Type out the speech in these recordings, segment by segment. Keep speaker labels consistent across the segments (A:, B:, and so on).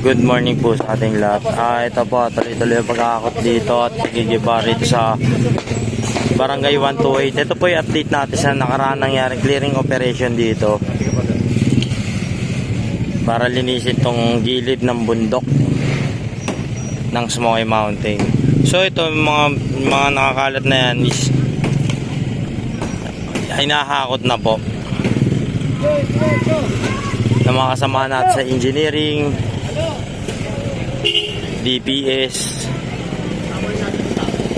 A: Good morning po sa ating lahat. Ah, ito po, tuloy-tuloy ang pagkakakot dito at pagigiba rito sa Barangay 128. Ito po yung update natin sa nakaraan nangyaring clearing operation dito. Para linisin tong gilid ng bundok ng Smoky Mountain. So ito mga mga nakakalat na yan is hinahakot na po ng mga kasama natin sa engineering, DPS,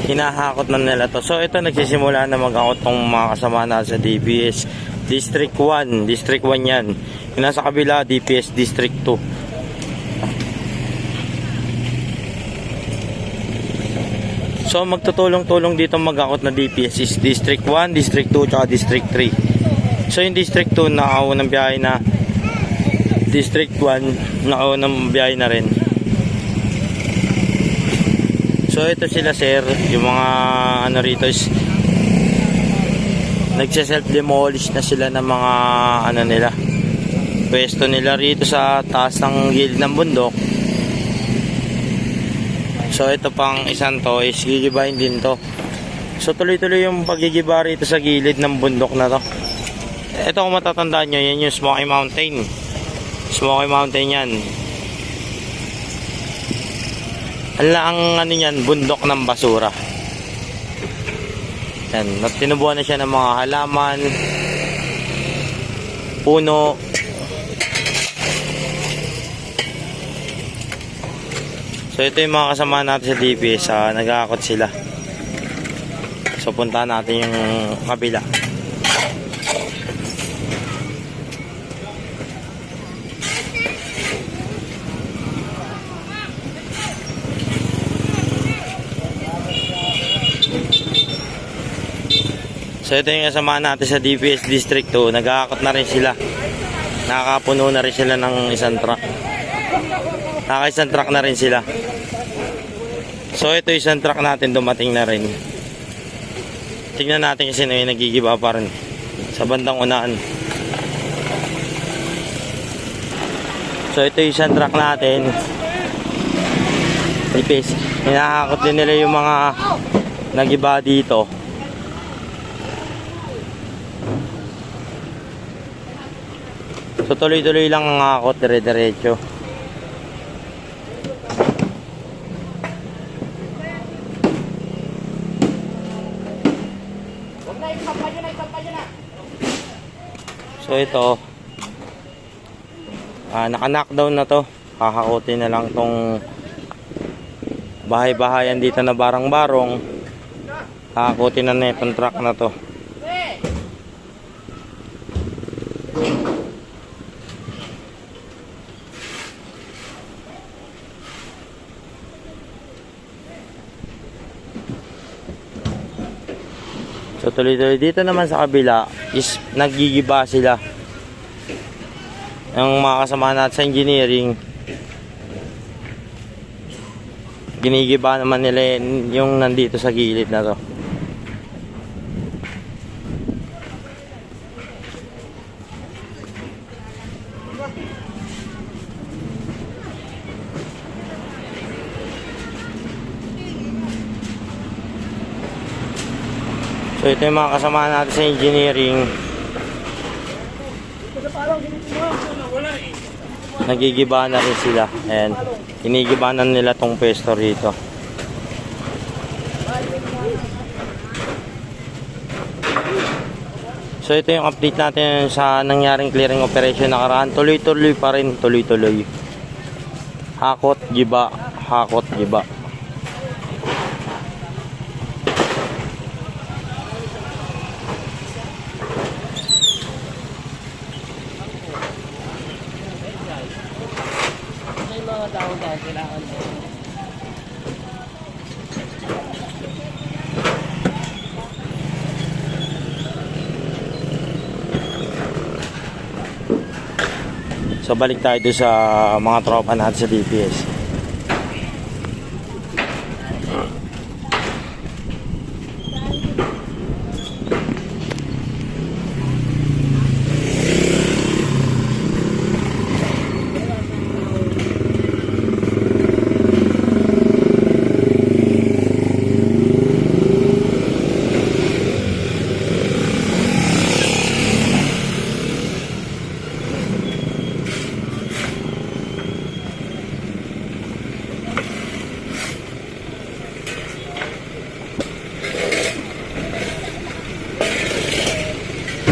A: hinahakot na nila to. So ito nagsisimula na mag-akot tong mga kasama natin sa DPS. District 1, District 1 yan. Yung nasa kabila, DPS District 2. So magtutulong-tulong dito mag-akot na DPS is District 1, District 2, tsaka District 3. So yung District 2 nakaunang biyahe na District 1 nakaunang biyahe na rin. So ito sila sir, yung mga ano rito is nagse-self demolish na sila ng mga ano nila. Pwesto nila rito sa taas ng gilid ng bundok. So ito pang isang to is gigibahin din to. So tuloy-tuloy yung pagigiba rito sa gilid ng bundok na to. Ito kung matatandaan nyo, yan yung Smoky Mountain. Smoky Mountain yan. Ala ang ano yan, bundok ng basura. Yan, tinubuan na siya ng mga halaman, puno. So ito yung mga kasama natin sa DPS, ah, nag-aakot sila. So punta natin yung kabila. So ito yung kasama natin sa DPS District 2. Nag-aakot na rin sila. Nakakapuno na rin sila ng isang truck. Naka-isang truck na rin sila. So ito isang truck natin dumating na rin. Tingnan natin kasi na yung nagigiba pa rin. Sa bandang unaan. So ito isang truck natin. DPS. Hinahakot din nila yung mga nagiba dito. So tuloy-tuloy lang ang akot dire-diretso. So ito ah naka-knockdown na to. Hahakutin na lang tong bahay-bahayan dito na barang-barong. Hahakutin na na itong truck na to. So tuloy-tuloy dito naman sa kabila is nagigiba sila. Yung mga kasama natin sa engineering ginigiba naman nila yung nandito sa gilid na to. So ito yung mga kasama natin sa engineering. Nagigiba na rin sila. Ayan. Inigiba na nila tong pwesto rito. So ito yung update natin sa nangyaring clearing operation nakaraan. Tuloy-tuloy pa rin. Tuloy-tuloy. Hakot, giba. Hakot, giba.
B: May mga tao-tao kailangan.
A: So balik tayo sa mga tropa natin sa DPS.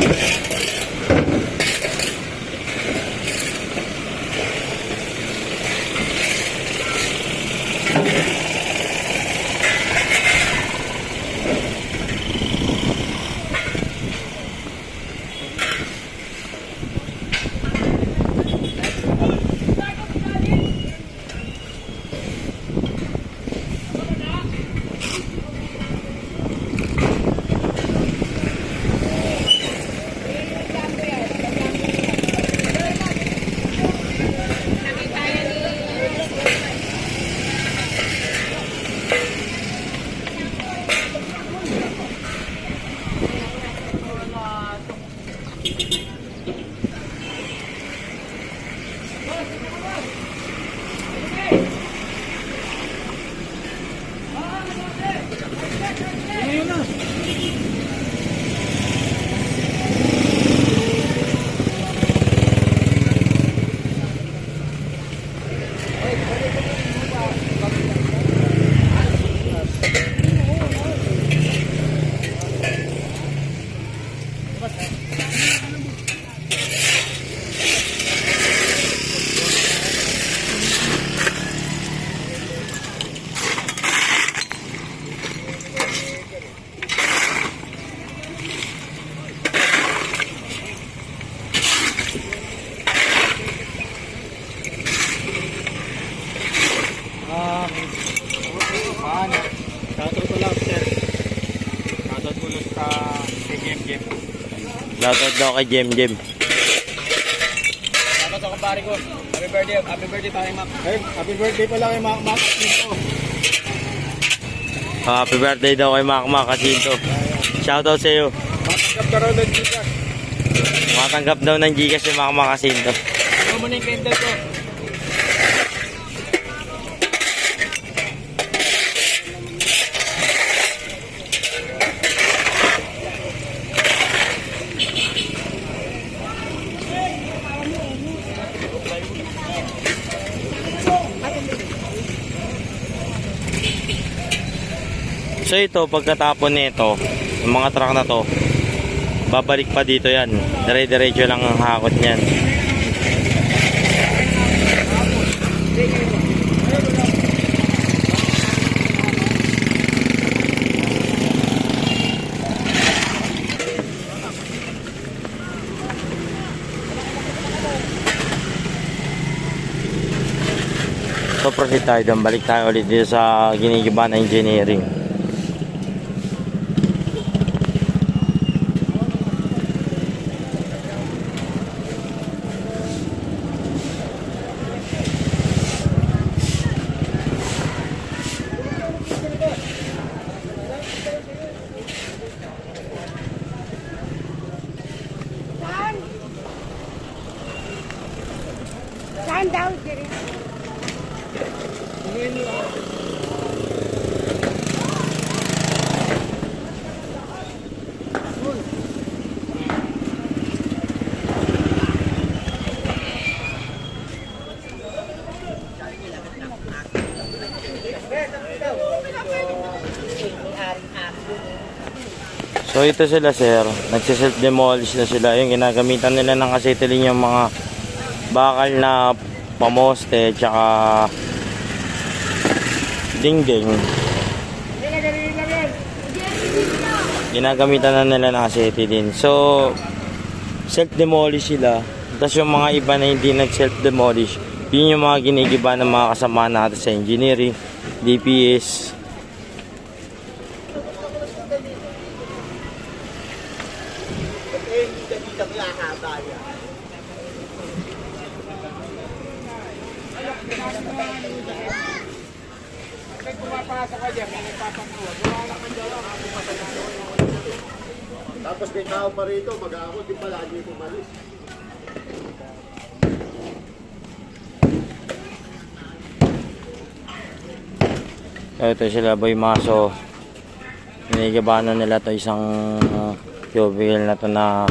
C: Thank
A: you. Daw kay Jem Jem.
C: Shoutout sa kumpare ko. Happy birthday, happy birthday tayo, Mac. Hey, happy birthday pala kay Mac Mac Pinto.
A: Happy birthday daw kay Mac Mac Jacinto. Shoutout sa iyo.
C: Matanggap ka raw ng Gcash.
A: Matanggap daw ng Gcash si Mac Mac Jacinto.
C: Ano mo na yung candle ko?
A: So ito, pagkatapon nito, yung mga truck na to, babalik pa dito yan. Dire-diretso lang ang hakot niyan. So proceed tayo doon. Balik tayo ulit dito sa ginigiban na engineering. So ito sila sir, nagsiself demolish na sila. Yung ginagamitan nila ng acetylene yung mga bakal na pamoste tsaka dingding. Ginagamitan na nila ng acetylene. So self demolish sila. Tapos yung mga iba na hindi nag self demolish, yun yung mga ginigiba ng mga kasama natin sa engineering, DPS,
D: Tapos may tao pa rito, mag-aakot, di pala, hindi pumalis.
A: Ito sila Boy Maso. Inigabanan nila to isang uh, cubicle na to na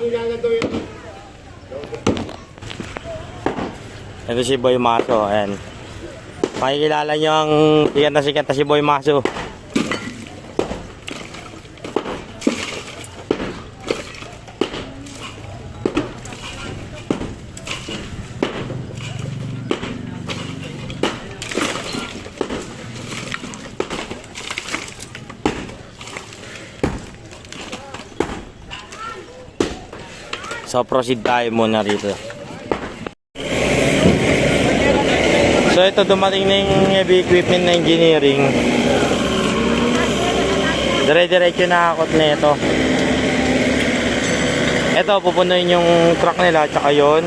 D: Na daw yun.
A: ito si Boy Maso. Ayan. Makikilala nyo ang sikat na sikat na si Boy Maso. So proceed tayo muna rito. So ito dumating na yung heavy equipment na engineering. Dire-diretso na akot na ito. Ito pupunuin yung truck nila tsaka yun.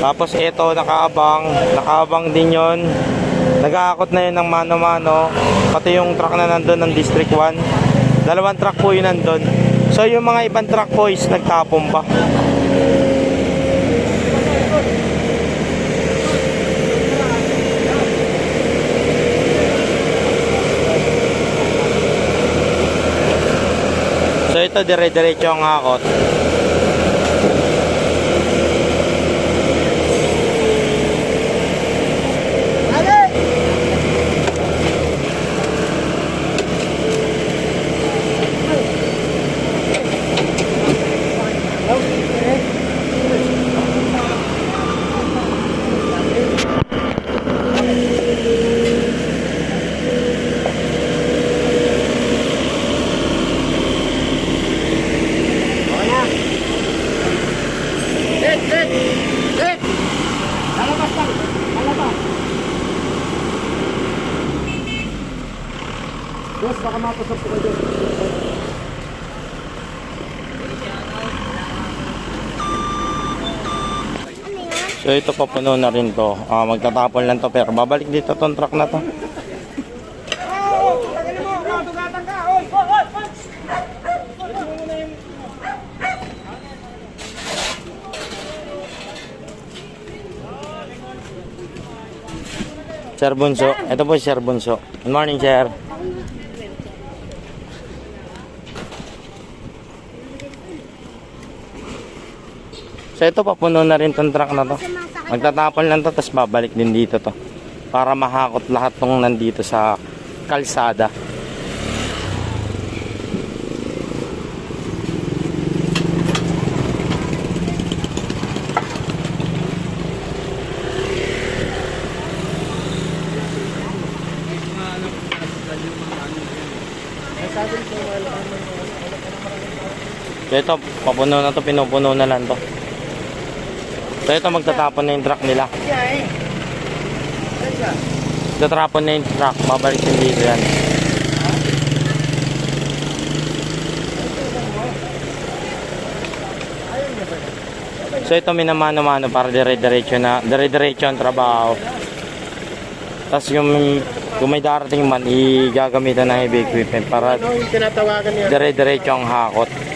A: Tapos ito nakaabang, nakaabang din yon. Nag-aakot na yun ng mano-mano. Pati yung truck na nandun ng District 1. Dalawang truck po yun nandun. So yung mga ibang truck po is nagtapon pa. So ito dire-diretso ang akot.
D: Baka mapasok po kayo.
A: So ito papuno na rin to. Ah, magtatapon lang to pero babalik dito tong truck na to. Sir Bunso, ito po si Sir Bunso. Good morning, Sir. So ito papuno na rin tong truck na to. Magtatapon lang to tapos babalik din dito to. Para mahakot lahat tong nandito sa kalsada. So ito, papuno na to, pinupuno na lang to. So ito, magtatapon na yung truck nila. Tatapon na yung truck, babalik din dito yan. So ito minamano-mano para dire-diretso na, dire-diretso ang trabaho. Tapos yung kung may darating man, igagamitan ng heavy equipment para
D: yung
A: dire-diretso ang hakot.